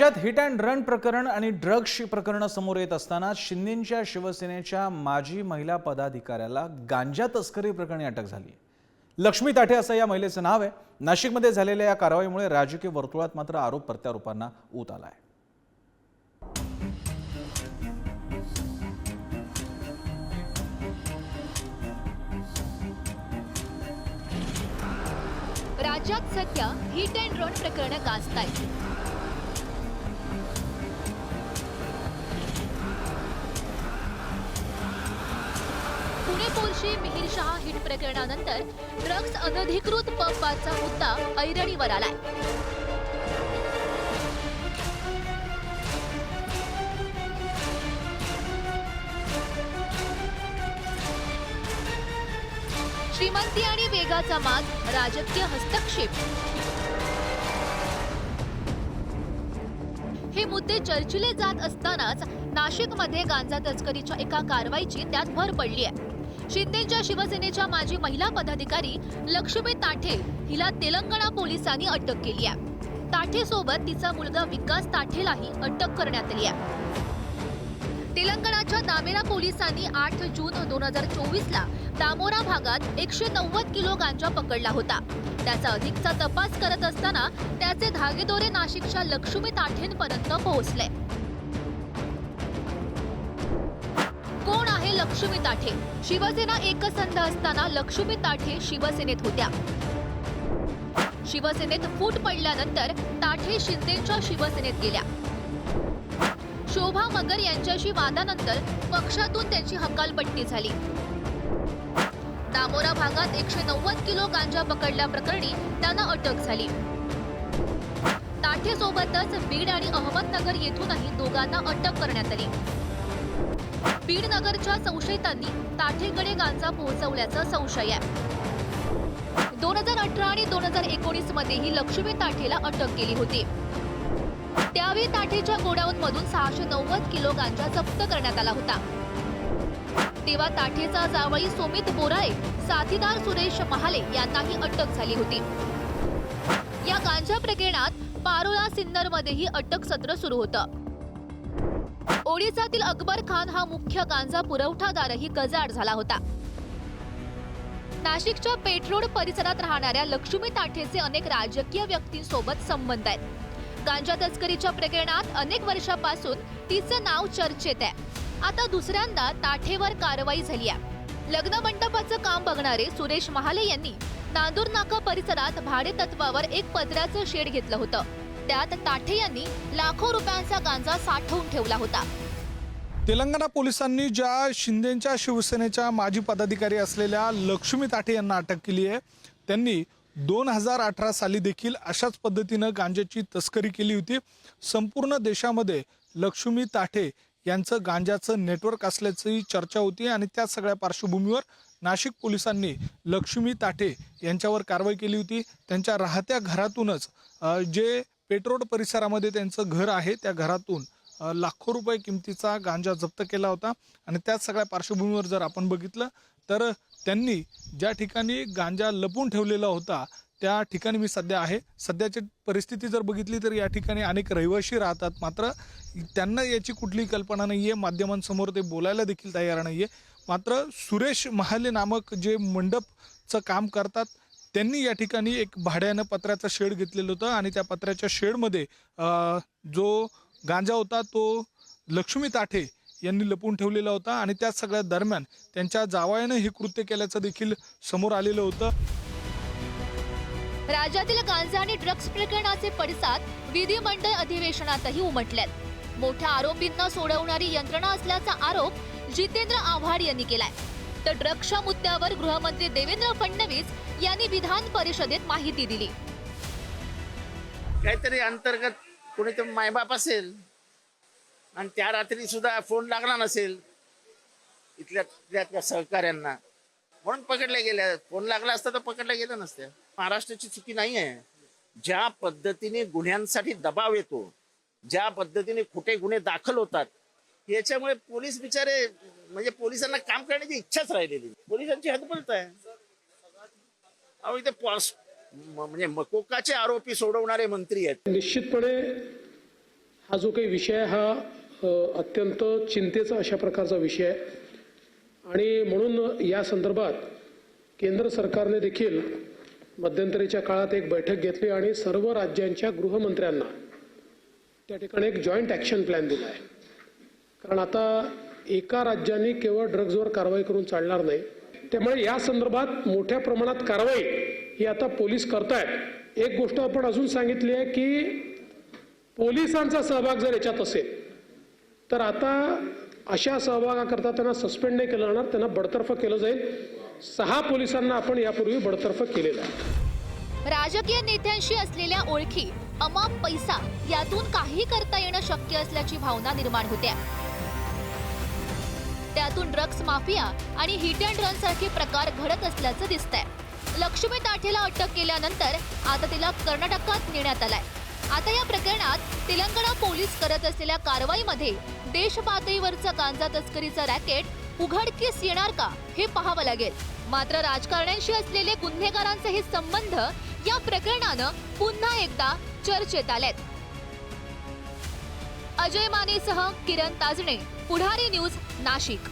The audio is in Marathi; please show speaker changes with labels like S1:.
S1: राज्यात हिट अँड रन प्रकरण आणि ड्रग्स प्रकरणं समोर येत असताना शिंदेच्या शिवसेनेच्या माजी महिला पदाधिकाऱ्याला गांजा तस्करी प्रकरणी अटक झाली. लक्ष्मी ताठे असं या महिलेचं नाव आहे. नाशिकमध्ये झालेल्या या कारवाईमुळे राजकीय वर्तुळात मात्र आरोप प्रत्यारोपांना ऊत आलाय.
S2: राज्यात सध्या हिट अँड रन प्रकरणं गाजतायत. पुणे पोलशी मिहीर शहा हिट प्रकरणानंतर ड्रग्ज अनधिकृत पबचा मुद्दा ऐरणीवर आलाय. श्रीमंती आणि वेगाचा माग राजकीय हस्तक्षेप. हे मुद्दे चर्चिले जात असतानाच नाशिकमध्ये गांजा तस्करीच्या एका कारवाईची त्यात भर पडली आहे. शिंदेच्या शिवसेनेच्या माजी महिला पदाधिकारी लक्ष्मी ताठे हिला तेलंगणा पोलिसांनी अटक केली आहे. ताठे सोबत तिचा मुलगा विकास ताठेलाही अटक करण्यात आली आहे. तेलंगणाच्या दामेरा पोलिसांनी आठ जून दोन हजार चोवीस ला दामोरा भागात एकशे नव्वद किलो गांजा पकडला होता. त्याचा अधिकचा तपास करत असताना त्याचे धागेदोरे नाशिकच्या लक्ष्मी ताठेंपर्यंत पोहोचले. लक्ष्मी ताठे. शिवसेना एकसंध असताना लक्ष्मी ताठे शिवसेनेत होत्या. शिवसेनेत फूट पडल्यानंतर ताठे शिंदेच्या शिवसेनेत गेल्या. शोभा मगर यांच्याशी वादानंतर पक्षातून त्यांची हकालपट्टी झाली. दामोरा भागात एकशे नव्वद किलो गांजा पकडल्याप्रकरणी त्यांना अटक झाली. ताठे सोबतच बीड आणि अहमदनगर येथूनही दोघांना अटक करण्यात आली. बीड नगरच्या संशयितांनी ताठेकडे गांजा पोहोचवल्याचा संशय आहे. दोन हजार अठरा आणि दोन हजार एकोणीस मध्येही लक्ष्मी ताठेला अटक केली होती. त्यावेळी ताठेच्या गोडाऊन मधून सहाशे नव्वद किलो गांजा जप्त करण्यात आला होता. तेव्हा ताठेचा जावई सोमित बोराळे साथीदार सुरेश महाले यांनाही अटक झाली होती. या गांजा प्रकरणात पारोळा सिन्नरमध्येही अटक सत्र सुरू होतं. ओडिसातील अकबर खान हा मुख्य गांजा पुरवठादारही गजाड झाला होता. नाशिकच्या पेठरोड परिसरात राहणाऱ्या लक्ष्मी ताठेचे अनेक राजकीय व्यक्तींसोबत संबंध आहेत. गांजा तस्करीच्या प्रकरणात अनेक वर्षापासून तिचं नाव चर्चेत आहे. आता दुसऱ्यांदा ताठेवर कारवाई झाली आहे. लग्न मंडपाचं काम बघणारे सुरेश महाले यांनी नांदूर नाका परिसरात भाडे तत्वावर एक पत्र्याचं शेड घेतलं होतं. त्यात ताठे यांनी लाखो रुपयांचा गांजा साठवून ठेवला होता.
S3: तेलंगणा पोलिसांनी ज्या शिंदेच्या शिवसेनेच्या माजी पदाधिकारी असलेल्या लक्ष्मी ताठे यांना अटक केली आहे त्यांनी दोन हजार अठरा साली देखील अशाच पद्धतीनं गांजाची तस्करी केली होती. संपूर्ण देशामध्ये लक्ष्मी ताठे यांचं गांजाचं नेटवर्क असल्याची चर्चा होती आणि त्या सगळ्या पार्श्वभूमीवर नाशिक पोलिसांनी लक्ष्मी ताठे यांच्यावर कारवाई केली होती. त्यांच्या राहत्या घरातूनच जे पेट्रोल परिसरामध्ये त्यांचं घर आहे. त्या घरातून लाखो रुपये किमतीचा गांजा जप्त केला होता. आणि त्याच सगळ्या पार्श्वभूमीवर जर आपण बघितलं तर त्यांनी ज्या ठिकाणी गांजा लपून ठेवलेला होता त्या ठिकाणी मी सध्या आहे. सध्याची परिस्थिती जर बघितली तर या ठिकाणी अनेक रहिवाशी राहतात. मात्र त्यांना याची कुठलीही कल्पना नाही आहे माध्यमांसमोर ते बोलायला देखील तयार नाही आहे मात्र सुरेश महाले नामक जे मंडपचं काम करतात त्यांनी या ठिकाणी एक भाड्यानं पत्राचं शेड घेतलेलं होतं आणि त्या पत्राच्या शेडमध्ये जो गांजा होता तो लक्ष्मी ताठे यांनी लपून ठेवलेला होता आणि त्या सगळ्या दरम्यान त्यांच्या जावयानं हे कृत्य केल्याचं देखील समोर आलेलं होतं.
S2: राज्यातील गांजा आणि ड्रग्ज प्रकरणाचे पडसाद विधिमंडळ अधिवेशनातही उमटलेत. मोठ्या आरोपींना सोडवणारी यंत्रणा असल्याचा आरोप जितेंद्र आव्हाड यांनी केलाय. तर ड्रग्जच्या मुद्द्यावर गृहमंत्री देवेंद्र फडणवीस यांनी विधान परिषदेत माहिती दिली.
S4: काहीतरी अंतर्गत कोणीतरी मायबाप असेल आणि त्या रात्री सुद्धा फोन लागला नसेल इथल्या सहकार्यांना सहकाऱ्यांना. म्हणून पकडल्या गेल्या. फोन लागला असता तर पकडल्या गेल्या नसत्या. महाराष्ट्राची चुकी नाही आहे. ज्या पद्धतीने गुन्ह्यांसाठी दबाव येतो ज्या पद्धतीने खोटे गुन्हे दाखल होतात याच्यामुळे पोलीस बिचारे म्हणजे पोलिसांना काम करण्याची इच्छाच राहिलेली पोलिसांची हतबलत आहे. अहो इथे म्हणजे मकोकाचे आरोपी सोडवणारे मंत्री आहेत.
S5: निश्चितपणे हा जो काही विषय हा अत्यंत चिंतेचा अशा प्रकारचा विषय आहे. आणि म्हणून या संदर्भात केंद्र सरकारने देखील मध्यंतरीच्या काळात एक बैठक घेतली आणि सर्व राज्यांच्या गृहमंत्र्यांना त्या ठिकाणी एक जॉईंट ॲक्शन प्लॅन दिला आहे. कारण आता एका राज्याने केवळ ड्रग्जवर कारवाई करून चालणार नाही त्यामुळे या संदर्भात मोठ्या प्रमाणात कारवाई ही आता पोलीस करतायत. एक गोष्ट आपण अजून सांगितली आहे की पोलिसांचा सहभाग जर याच्यात असेल तर आता अशा सहभागाकरता त्यांना सस्पेंड नाही केलं जाणार त्यांना बडतर्फ केलं जाईल. सहा पोलिसांना आपण यापूर्वी बडतर्फ केलेलं आहे.
S2: राजकीय नेत्यांशी असलेल्या ओळखी अमाप पैसा यातून काही करता येणं शक्य असल्याची भावना निर्माण होत्या त्यातून ड्रग्ज माफिया आणि हिट अँड रन सारखे प्रकार घडत असल्याचं दिसतंय. लक्ष्मी ताठेला अटक केल्यानंतर आता तिला कर्नाटकात नेण्यात आलाय. आता या प्रकरणात तेलंगणा पोलीस करत असलेल्या कारवाईमध्ये देश पातळीवरचा गांजा तस्करीचा रॅकेट उघडकीस येणार का हे पाहावं लागेल. मात्र राजकारण्यांशी असलेले गुन्हेगारांचे हे संबंध या प्रकरणानं पुन्हा एकदा चर्चेत आलेत. अजय मानेसह किरण ताजणे पुढारी न्यूज नाशिक.